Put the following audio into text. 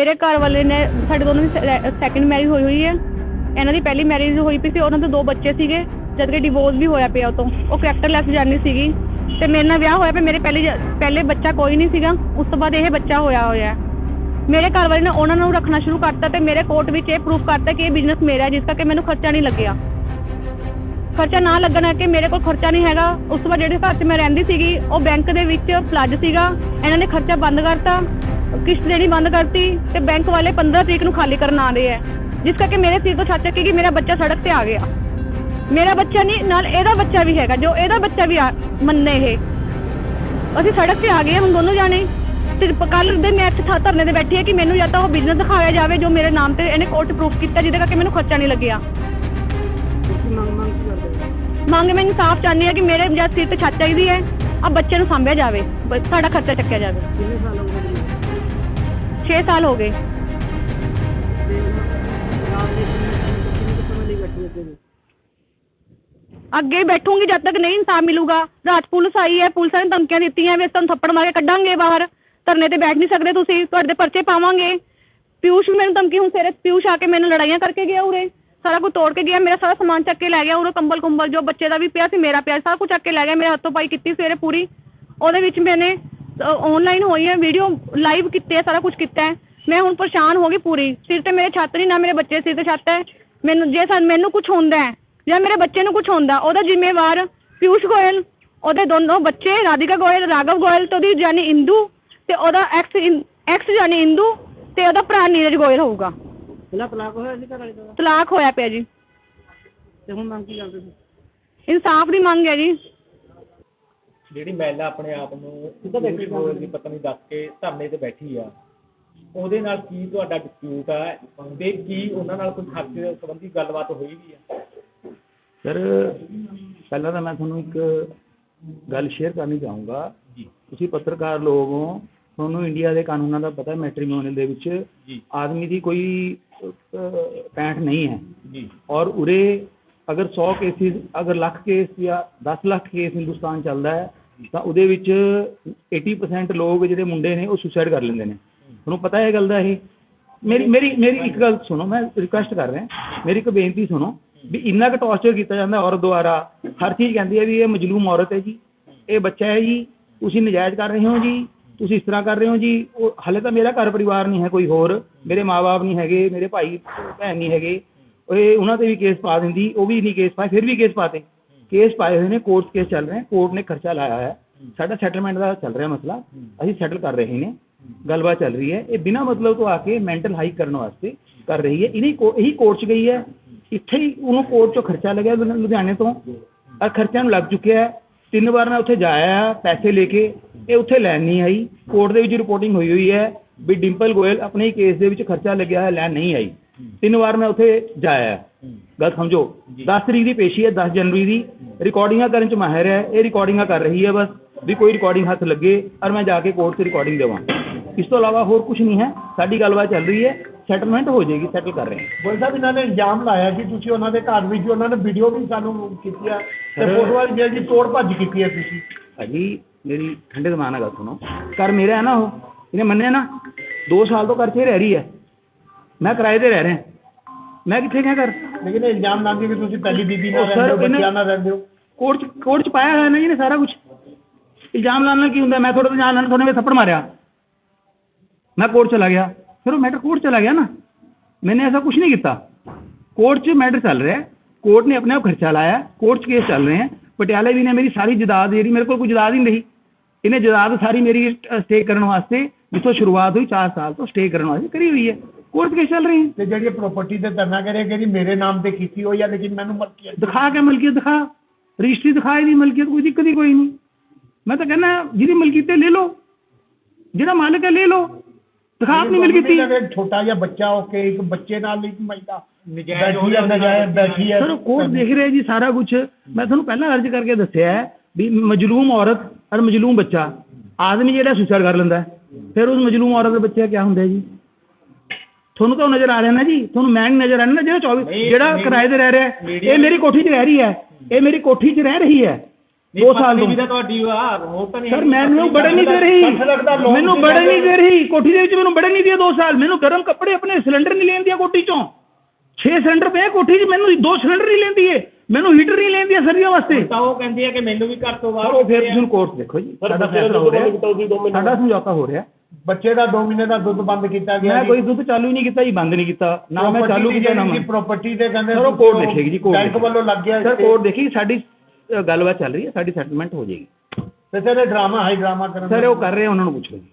ਮੇਰੇ ਘਰ ਵਾਲੇ ਨੇ, ਸਾਡੇ ਦੋਨੋਂ ਦੀ ਸੈਕੰਡ ਮੈਰਿਜ ਹੋਈ ਹੋਈ ਹੈ। ਇਹਨਾਂ ਦੀ ਪਹਿਲੀ ਮੈਰਿਜ ਹੋਈ ਪਈ ਸੀ, ਉਹਨਾਂ ਦੇ ਦੋ ਬੱਚੇ ਸੀਗੇ। ਜਦ ਕਿ ਡਿਵੋਰਸ ਵੀ ਹੋਇਆ ਪਿਆ ਉਹ ਤੋਂ ਉਹ ਕਰੈਕਟਰਲੈਸ ਜਾਨੀ ਸੀਗੀ। ਤੇ ਮੇਰੇ ਨਾਲ ਵਿਆਹ ਹੋਇਆ ਪਿਆ, ਮੇਰੇ ਪਹਿਲੇ ਜ- ਪਹਿਲੇ ਬੱਚਾ ਕੋਈ ਨਹੀਂ ਸੀਗਾ। ਉਸ ਤੋਂ ਬਾਅਦ ਇਹ ਬੱਚਾ ਹੋਇਆ ਹੋਇਆ ਮੇਰੇ ਘਰ ਵਾਲੇ ਨੇ ਉਹਨਾਂ ਨੂੰ ਰੱਖਣਾ ਸ਼ੁਰੂ ਕਰਤਾ ਤੇ ਮੇਰੇ ਕੋਰਟ ਵਿੱਚ ਇਹ ਪ੍ਰੂਫ ਕਰਤਾ ਕਿ ਇਹ ਬਿਜ਼ਨਸ ਮੇਰਾ ਹੈ, ਜਿਸ ਕਰਕੇ ਮੈਨੂੰ ਖਰਚਾ ਨਹੀਂ ਲੱਗਿਆ। ਖਰਚਾ ਨਾ ਲੱਗਣਾ ਕਿ ਮੇਰੇ ਕੋਲ ਖਰਚਾ ਨਹੀਂ ਹੈਗਾ। ਉਸ ਤੋਂ ਬਾਅਦ ਜਿਹੜੇ ਘਰ 'ਚ ਮੈਂ ਰਹਿੰਦੀ ਸੀਗੀ, ਉਹ ਬੈਂਕ ਦੇ ਵਿੱਚ ਫਲੱਡ ਸੀਗਾ। ਇਹਨਾਂ ਨੇ ਖਰਚਾ ਬੰਦ ਕਰਤਾ। ਕਿਸ਼ਤ ਦੇਣੀ ਬੰਦ ਕਰਤੀ ਤੇ ਬੈਂਕ ਵਾਲੇ 15 ਤਰੀਕ ਨੂੰ ਖਾਲੀ ਕਰਨ ਆ। ਰਹੇ ਹੈ ਜਿਸ ਕਰਕੇ ਮੇਰੇ ਸਿਰ ਤੋਂ ਛੱਤ ਚੱਕੀ ਕਿ ਮੇਰਾ ਬੱਚਾ ਸੜਕ ਤੇ ਆ ਗਿਆ। ਮੇਰਾ ਬੱਚਾ ਨਹੀਂ, ਨਾਲ ਇਹਦਾ ਬੱਚਾ ਵੀ ਹੈਗਾ, ਜੋ ਇਹਦਾ ਬੱਚਾ ਵੀ ਮੰਨੇ ਇਹ। ਅਸੀਂ ਸੜਕ ਤੇ ਆ ਗਏ ਹਾਂ ਦੋਨੋਂ ਜਾਣੇ। ਤੇ ਕੱਲ ਦੇ ਮੈਂ ਇੱਥੇ ਧਰਨੇ ਤੇ ਬੈਠੀ ਹੈ ਕਿ ਮੈਨੂੰ ਜਾਂ ਤਾਂ ਉਹ ਬਿਜ਼ਨਸ ਦਿਖਾਇਆ ਜਾਵੇ, ਜੋ ਮੇਰੇ ਨਾਮ ਤੇ ਇਹਨੇ ਕੋਰਟ ਪ੍ਰੂਫ ਕੀਤਾ, ਜਿਹਦੇ ਕਰਕੇ ਮੈਨੂੰ ਖਰਚਾ ਨਹੀਂ ਲੱਗਿਆ। ਮੰਗ ਮੰਗ ਕੀ ਮੈਂ ਇਨਸਾਫ ਚਾਹੁੰਦੀ ਹਾਂ ਕਿ ਮੇਰੇ ਜਦ ਸਿਰ ਤੇ ਛੱਤ ਚਾਹੀਦੀ ਹੈ ਆ ਬੱਚੇ ਨੂੰ ਸਾਂਭਿਆ ਜਾਵੇ ਸਾਡਾ ਖਰਚਾ ਚੱਕਿਆ ਜਾਵੇ। 6 ਸਾਲ ਹੋ ਗਏ। ਅੱਗੇ ਜੀ ਜਦ ਤੱਕ ਨਹੀਂ ਇਨਸਾਫ ਮਿਲੂਗਾ। ਰਾਤ ਪੁਲਿਸ ਆਈ ਹੈ, ਪੁਲਿਸ ਨੇ ਧਮਕੀਆਂ ਦਿੱਤੀਆਂ ਵੀ ਤੁਹਾਨੂੰ ਥੱਪੜ ਮਾਰ ਕੇ ਕੱਢਾਂਗੇ ਬਾਹਰ। ਧਰਨੇ ਤੇ ਬੈਠ ਨਹੀਂ ਸਕਦੇ ਤੁਸੀਂ, ਤੁਹਾਡੇ ਪਰਚੇ ਪਾਵਾਂਗੇ। ਪਿਊਸ਼ ਵੀ ਮੈਨੂੰ ਧਮਕੀ, ਹੁਣ ਸਵੇਰੇ ਪਿਊਸ਼ ਆ ਕੇ ਮੈਨੂੰ ਲੜਾਈਆਂ ਕਰਕੇ ਗਿਆ ਉਰੇ। ਸਾਰਾ ਕੁਝ ਤੋੜ ਕੇ ਗਿਆ, ਮੇਰਾ ਸਾਰਾ ਸਮਾਨ ਚੱਕ ਕੇ ਲੈ ਗਿਆ ਉਰੇ ਕੰਬਲ ਕੁੰਬਲ ਜੋ ਬੱਚੇ ਦਾ ਵੀ ਪਿਆ ਸੀ, ਮੇਰਾ ਪਿਆ ਸਾਰਾ ਕੁਝ ਚੱਕ ਕੇ ਲੈ ਗਿਆ, ਮੇਰੇ ਹੱਥੋਂ ਪਾਈ ਕੀਤੀ ਸਵੇਰੇ ਪੂਰੀ। ਉਹਦੇ ਵਿੱਚ ਮੈਨੇ ਆਨਲਾਈਨ ਹੋਈ ਹੈ ਵੀਡੀਓ ਲਾਈਵ ਕੀਤੇ ਹੈ ਸਾਰਾ ਕੁਝ ਕੀਤਾ ਹੈ। ਮੈਂ ਹੁਣ ਪਰੇਸ਼ਾਨ ਹੋ ਗਈ ਪੂਰੀ। ਸਿਰ ਤੇ ਮੇਰੇ ਛੱਤ ਨਹੀਂ ਨਾ ਮੇਰੇ ਬੱਚੇ ਸਿਰ ਤੇ ਛੱਤ ਹੈ। ਮੈਨੂੰ ਜੇ ਸਾਨੂੰ ਮੈਨੂੰ ਕੁਝ ਹੁੰਦਾ ਹੈ ਜਾਂ ਮੇਰੇ ਬੱਚੇ ਨੂੰ ਕੁਝ ਹੁੰਦਾ ਉਹਦਾ ਜ਼ਿੰਮੇਵਾਰ ਪਿਊਸ਼ ਗੋਇਲ ਉਹਦੇ ਦੋਨੋਂ ਬੱਚੇ ਰਾਧਿਕਾ ਗੋਇਲ ਰਾਘਵ ਗੋਇਲ ਤੇ ਉਹਦੀ ਜਾਨੀ ਇੰਦੂ ਤੇ ਉਹਦਾ ਐਕਸ ਐਕਸ ਜਾਨੀ ਇੰਦੂ ਤੇ ਉਹਦਾ ਭਰਾ ਨੀਰਜ ਗੋਇਲ ਹੋਊਗਾ। ਤਲਾਕ ਹੋਇਆ ਸੀ ਘਰ ਵਾਲੇ ਦਾ ਤਲਾਕ ਹੋਇਆ ਪਿਆ ਜੀ। ਤੇ ਹੁਣ ਮੰਗ ਕੀ ਕਰਦੇ ਸੀ ਇਨਸਾਫ ਦੀ ਮੰਗ ਹੈ ਜੀ। ਜਿਹੜੀ ਮਹਿਲਾ ਆਪਣੇ ਆਪ ਨੂੰ ਪਿਊਸ਼ ਗੋਇਲ ਦੀ ਪਤਨੀ ਦੱਸ ਕੇ ਧਰਨੇ ਤੇ ਬੈਠੀ ਆ। ਉਹਦੇ ਨਾਲ ਕੀ ਤੁਹਾਡਾ ਡਿਸਪਿਊਟ ਆ? ਤੇ ਕੀ ਉਹਨਾਂ ਨਾਲ ਕੋਈ ਖਰਚੇ ਸੰਬੰਧੀ ਗੱਲਬਾਤ ਹੋਈ ਵੀ ਆ? ਸਰ ਪਹਿਲਾਂ ਤਾਂ ਮੈਂ ਤੁਹਾਨੂੰ ਇੱਕ ਗੱਲ ਸ਼ੇਅਰ ਕਰਨੀ ਚਾਹੂੰਗਾ। ਜੀ। ਤੁਸੀਂ ਪੱਤਰਕਾਰ ਲੋਕ ਹੋ। ਤੁਹਾਨੂੰ ਇੰਡੀਆ ਦੇ ਕਾਨੂੰਨਾਂ ਦਾ ਪਤਾ ਮੈਟ੍ਰੀਮੋਨੀਅਲ ਦੇ ਵਿੱਚ। ਜੀ। ਆਦਮੀ ਦੀ ਕੋਈ ਪੈਂਠ ਨਹੀਂ ਹੈ। ਜੀ। ਔਰ ਉਰੇ ਅਗਰ 100 ਕੇਸਿਸ ਅਗਰ ਲੱਖ ਕੇਸ ਜਾਂ 10 ਲੱਖ ਕੇਸ ਹਿੰਦੁਸਤਾਨ ਚੱਲਦਾ ਹੈ ਤਾਂ ਉਹਦੇ ਵਿੱਚ 80% ਲੋਕ ਜਿਹੜੇ ਮੁੰਡੇ ਨੇ ਉਹ ਸੁਸਾਈਡ ਕਰ ਲੈਂਦੇ ਨੇ। ਤੁਹਾਨੂੰ ਪਤਾ ਇਹ ਗੱਲ ਦਾ ਇਹ, ਮੇਰੀ ਮੇਰੀ ਮੇਰੀ ਇੱਕ ਗੱਲ ਸੁਣੋ, ਮੈਂ ਰਿਕੁਐਸਟ ਕਰ ਰਿਹਾ, ਮੇਰੀ ਇੱਕ ਬੇਨਤੀ ਸੁਣੋ, ਵੀ ਇੰਨਾ ਕੁ ਟੌਰਚਰ ਕੀਤਾ ਜਾਂਦਾ ਔਰਤ ਦੁਆਰਾ ਹਰ ਚੀਜ਼ ਕਹਿੰਦੀ ਹੈ ਵੀ ਇਹ ਮਜਲੂਮ ਔਰਤ ਹੈ ਜੀ, ਇਹ ਬੱਚਾ ਹੈ ਜੀ, ਤੁਸੀਂ ਨਜਾਇਜ਼ ਕਰ ਰਹੇ ਹੋ ਜੀ, ਤੁਸੀਂ ਇਸ ਤਰ੍ਹਾਂ ਕਰ ਰਹੇ ਹੋ ਜੀ, ਉਹ ਹਲੇ ਤਾਂ ਮੇਰਾ ਘਰ ਪਰਿਵਾਰ ਨਹੀਂ ਹੈ ਕੋਈ ਹੋਰ, ਮੇਰੇ ਮਾਪੇ ਨਹੀਂ ਹੈਗੇ, ਮੇਰੇ ਭਾਈ ਭੈਣ ਨਹੀਂ ਹੈਗੇ ਇਹ ਉਹਨਾਂ ਤੇ ਵੀ ਕੇਸ ਪਾ ਦਿੰਦੀ, ਉਹ ਵੀ ਨਹੀਂ ਕੇਸ ਪਾਏ, ਫਿਰ ਵੀ ਕੇਸ ਪਾਤੇ। ਕੇਸ ਪਾਏ ਹੋਏ ਨੇ ਕੋਰਟ ਕੇਸ ਚੱਲ ਰਹੇ ਕੋਰਟ ਨੇ ਖਰਚਾ ਲਾਇਆ ਹੈ ਸਾਡਾ ਸੈਟਲਮੈਂਟ ਦਾ ਚੱਲ ਰਿਹਾ ਮਸਲਾ ਅਸੀਂ ਸੈਟਲ ਕਰ ਰਹੇ ਨੇ ਗੱਲਬਾਤ ਚੱਲ ਰਹੀ ਹੈ ਇਹ ਬਿਨਾਂ ਮਤਲਬ ਤੋਂ ਆ ਕੇ ਮੈਂਟਲ ਹਾਈ ਕਰਨ ਵਾਸਤੇ ਕਰ ਰਹੀ ਹੈ ਇਹੀ ਕੋ- ਇਹੀ ਕੋਰਟ 'ਚ ਗਈ ਹੈ ਇੱਥੇ ਹੀ ਉਹਨੂੰ ਕੋਰਟ 'ਚੋਂ ਖਰਚਾ ਲੱਗਿਆ ਲੁ- ਲੁਧਿਆਣੇ ਤੋਂ ਆ ਖਰਚਾ ਨੂੰ ਲੱਗ ਚੁੱਕਿਆ ਹੈ ਤਿੰਨ ਵਾਰ ਮੈਂ ਉੱਥੇ ਜਾਇਆ ਪੈਸੇ ਲੈ ਕੇ ਇਹ ਉੱਥੇ ਲੈਣ ਨਹੀਂ ਆਈ ਕੋਰਟ ਦੇ ਵਿੱਚ ਰਿਪੋਰਟਿੰਗ ਹੋਈ ਹੋਈ ਹੈ ਵੀ ਡਿੰਪਲ ਗੋਇਲ ਆਪਣੇ ਹੀ ਕੇਸ ਦੇ ਵਿੱਚ ਖਰਚਾ ਲੱਗਿਆ ਹੈ ਲੈਣ ਨਹੀਂ ਆਈ ਤਿੰਨ ਵਾਰ ਮੈਂ ਉੱਥੇ ਜਾਇਆ ਗੱਲ ਸਮਝੋ। 10 ਤਰੀਕ ਦੀ ਪੇਸ਼ੀ ਹੈ 10 ਜਨਵਰੀ ਦੀ। ਰਿਕਾਰਡਿੰਗਾਂ ਕਰਨ ਚ ਮਾਹਿਰ ਹੈ। ਇਹ ਰਿਕਾਰਡਿੰਗਾਂ ਕਰ ਰਹੀ ਹੈ ਬਸ ਵੀ ਕੋਈ ਰਿਕਾਰਡਿੰਗ ਹੱਥ ਲੱਗੇ ਔਰ ਮੈਂ ਜਾ ਕੇ ਕੋਰਟ 'ਚ ਰਿਕਾਰਡਿੰਗ ਦੇਵਾਂ। ਇਸ ਤੋਂ ਇਲਾਵਾ ਹੋਰ ਕੁਝ ਨਹੀਂ ਹੈ। ਸਾਡੀ ਗੱਲਬਾਤ ਚੱਲ ਰਹੀ ਹੈ। ਸੈਟਲਮੈਂਟ ਹੋ ਜਾਏਗੀ ਸੈਟਲ ਕਰ ਰਹੇ ਹਾਂ। ਗੋਲ ਸਾਹਿਬ ਇਹਨਾਂ ਨੇ ਇਲਜ਼ਾਮ ਲਾਇਆ ਕਿ ਤੁਸੀਂ ਉਹਨਾਂ ਦੇ ਘਰ ਵਿੱਚ ਉਹਨਾਂ ਨੇ ਵੀਡੀਓ ਵੀ ਸਾਨੂੰ ਕੀਤੀ ਆ। ਤੇ ਫੋਟੋਆਂ ਵੀ ਜਿਹੜੀ ਤੋੜ ਭੱਜ ਕੀਤੀ ਹੈ ਤੁਸੀਂ। ਭਾਜੀ ਮੇਰੀ ਠੰਡੇ ਦਿਮਾਗ ਨਾਲ ਗੱਲ ਸੁਣੋ। ਘਰ ਮੇਰਾ ਹੈ ਨਾ ਉਹ? ਇਹਨੇ ਮੰਨਿਆ ਨਾ? 2 ਸਾਲ ਤੋਂ ਘਰ 'ਚ ਰਹਿ ਰਹੀ ਹੈ। ਮੈਂ ਕਿਰਾਏ ਤੇ ਰਹਿ ਰਿਹਾ। ਮੈਂ ਕਿੱਥੇ ਗਿਆ ਕਰ ਲੇਕਿਨ ਇਲਜ਼ਾਮ ਲਾਉਂਦੇ ਕਿ ਤੁਸੀਂ ਪਹਿਲੀ ਬੀਬੀ ਨਾਲ ਰਹਿੰਦੇ ਹੋ ਬੱਚਿਆਂ ਨਾਲ ਰਹਿੰਦੇ ਹੋ ਕੋਰਟ ਚ- ਕੋਰਟ ਚ ਪਾਇਆ ਹੋਇਆ ਨਾ ਜੀ ਨੇ ਸਾਰਾ ਕੁਝ ਇਲਜ਼ਾਮ ਲਾਉਣ ਨਾਲ ਕੀ ਹੁੰਦਾ ਮੈਂ ਤੁਹਾਡੇ ਤੋਂ ਥੱਪੜ ਮਾਰਿਆ मैं कोर्ट चला गया। फिर वो मैटर तो कोर्ट चला गया ना। मैंने ऐसा कुछ नहीं किया। कोर्ट से मैटर चल रहा है। कोर्ट ने अपने आप खर्चा लाया कोर्ट केस चल रहे हैं। पटियाले भी ने मेरी सारी जदाद जेरी मेरे को कोई जदाद ही नहीं रही। इन्हें जदाद सारी मेरी स्टे करने वास्ते जिसको शुरुआत हुई चार साल तो स्टे करने वास्ते करी हुई है। ਕੋਰਟ ਕੇਸ ਚੱਲ ਰਹੇ। ਤੇ ਜਿਹੜੀ ਪ੍ਰਾਪਰਟੀ ਤੇ ਧਰਨਾ ਕਰੇ ਕਿ ਜੀ ਮੇਰੇ ਨਾਮ ਤੇ ਕੀਤੀ ਹੋਈ ਆ ਲੇਕਿਨ ਮੈਨੂੰ ਮਲਕੀਅਤ ਦਿਖਾ ਕੇ ਮਲਕੀਅਤ ਦਿਖਾ। ਰਜਿਸਟਰੀ ਦਿਖਾ ਇਹਦੀ ਮਲਕੀਅਤ ਕੋਈ ਦਿੱਕਤ ਹੀ ਕੋਈ ਨਹੀਂ। ਮੈਂ ਤਾਂ ਕਹਿੰਦਾ ਜਿਹਦੀ ਮਲਕੀਅਤ ਹੈ ਲੈ ਲਓ। ਜਿਹੜਾ ਮਾਲਕ ਹੈ ਲੈ ਲਓ। ਦਿਖਾ ਆਪਣੀ ਮਲਕੀਅਤ ਛੋਟਾ ਜਿਹਾ ਬੱਚਾ ਹੋ ਕੇ ਇੱਕ ਬੱਚੇ ਨਾਲ ਇੱਕ ਮਹਿਲਾ ਨਜਾਇਜ਼ ਹੈ ਬੈਠੀ ਹੈ ਸਰ ਕੋਰਟ ਦੇਖ ਰਿਹਾ ਜੀ ਸਾਰਾ ਕੁਝ ਮੈਂ ਤੁਹਾਨੂੰ ਪਹਿਲਾਂ ਅਰਜ਼ ਕਰਕੇ ਦੱਸਿਆ ਹੈ ਵੀ ਮਜਲੂਮ ਔਰਤ ਔਰ ਮਜਲੂਮ ਬੱਚਾ। ਆਦਮੀ ਜਿਹੜਾ ਸੁਸਾਈਡ ਕਰ ਲੈਂਦਾ ਫਿਰ ਉਸ ਮਜਲੂਮ ਔਰਤ ਦੇ ਬੱਚੇ ਕੀ ਹੁੰਦਾ ਜੀ? ਤੁਹਾਨੂੰ ਤਾਂ ਨਜ਼ਰ ਆ ਰਿਹਾ ਨਾ ਜੀ? ਤੁਹਾਨੂੰ ਮੈਂ ਨਹੀਂ ਨਜ਼ਰ ਆ ਰਿਹਾ ਨਾ ਜਿਹੜਾ 24 ਨਹੀਂ, ਜਿਹੜਾ ਮੇਰੀ- ਕਿਰਾਏ ਤੇ ਰਹਿ ਰਿਹਾ ਇਹ ਮੇਰੀ ਕੋਠੀ 'ਚ ਰਹਿ ਰਹੀ ਹੈ। ਇਹ ਮੇਰੀ ਕੋਠੀ 'ਚ ਰਹਿ ਰਹੀ ਹੈ। ਦੋ ਸਾਲ ਦੀ ਤੋਂ ਤੁਹਾਡੀ ਆ ਤਾਂ ਨਹੀਂ ਸਰ ਮੈਨੂੰ ਬੜੇ ਨਹੀਂ ਦੇ ਰਹੀ। ਮੈਨੂੰ ਬੜੇ। ਨਹੀਂ ਦੇ ਰਹੀ। ਕੋਠੀ ਦੇ ਵਿੱਚ ਮੈਨੂੰ ਬੜੇ ਨਹੀਂ ਦਿਆ 2 ਸਾਲ। ਮੈਨੂੰ ਗਰਮ ਕੱਪੜੇ ਆਪਣੇ ਸਿਲੰਡਰ ਨਹੀਂ ਲੈਂਦੀ ਆ ਕੋਠੀ ਚੋਂ। 6 ਸਿਲੰਡਰ ਪਏ ਕੋਠੀ 'ਚ ਮੈਨੂੰ ਦੋ ਸਿਲੰਡਰ ਨਹੀਂ ਲੈਂਦੀ ਏ ਮੈਨੂੰ ਹੀਟਰ ਨਹੀਂ ਲੈਂਦੀ ਆ ਸਰਦੀਆਂ ਵਾਸਤੇ। ਤਾਂ ਉਹ ਕਹਿੰਦੀ ਹੈ ਕਿ ਮੈਨੂੰ ਵੀ ਘਰ ਤੋਂ ਬਾਹਰ ਉਹ ਫਿਰ ਤੁਸੀਂ ਕੋਰਟ ਦੇਖੋ ਜੀ। ਸਾਡਾ ਫੈਸਲਾ ਹੋ ਰਿਹਾ। ਸਾਡਾ ਸਮਝੌਤਾ ਹੋ ਰਿਹਾ। ਬੱਚੇ ਦਾ 2 ਮਹੀਨੇ ਦਾ ਦੁੱਧ ਬੰਦ ਕੀਤਾ ਗਿਆ ਮੈਂ ਕੋਈ ਦੁੱਧ ਚਾਲੂ ਹੀ ਨਹੀਂ ਕੀਤਾ ਜੀ ਬੰਦ ਨਹੀਂ ਕੀਤਾ। ਨਾ ਮੈਂ ਚਾਲੂ ਕੀਤਾ ਨਾ ਮੈਂ। ਪ੍ਰਾਪਰਟੀ ਤੇ ਕਹਿੰਦੇ ਸਰ ਕੋਰਟ ਦੇਖੇਗੀ ਜੀ ਕੋਰਟ ਬੈਂਕ ਵੱਲੋਂ ਲੱਗ ਗਿਆ ਸਰ ਕੋਰਟ ਦੇਖੀ ਸਾਡੀ ਗੱਲਬਾਤ ਚੱਲ ਰਹੀ ਹੈ ਸਾਡੀ ਸੈਟਲਮੈਂਟ ਹੋ ਜਾਏਗੀ। ਤੇ ਸਰ ਇਹ ਡਰਾਮਾ ਹਾਈ ਡਰਾਮਾ ਕਰਨ ਸਰ ਉਹ ਕਰ ਰਹੇ ਉਹਨਾਂ ਨੂੰ ਪੁੱਛ ਲਓ ਜੀ।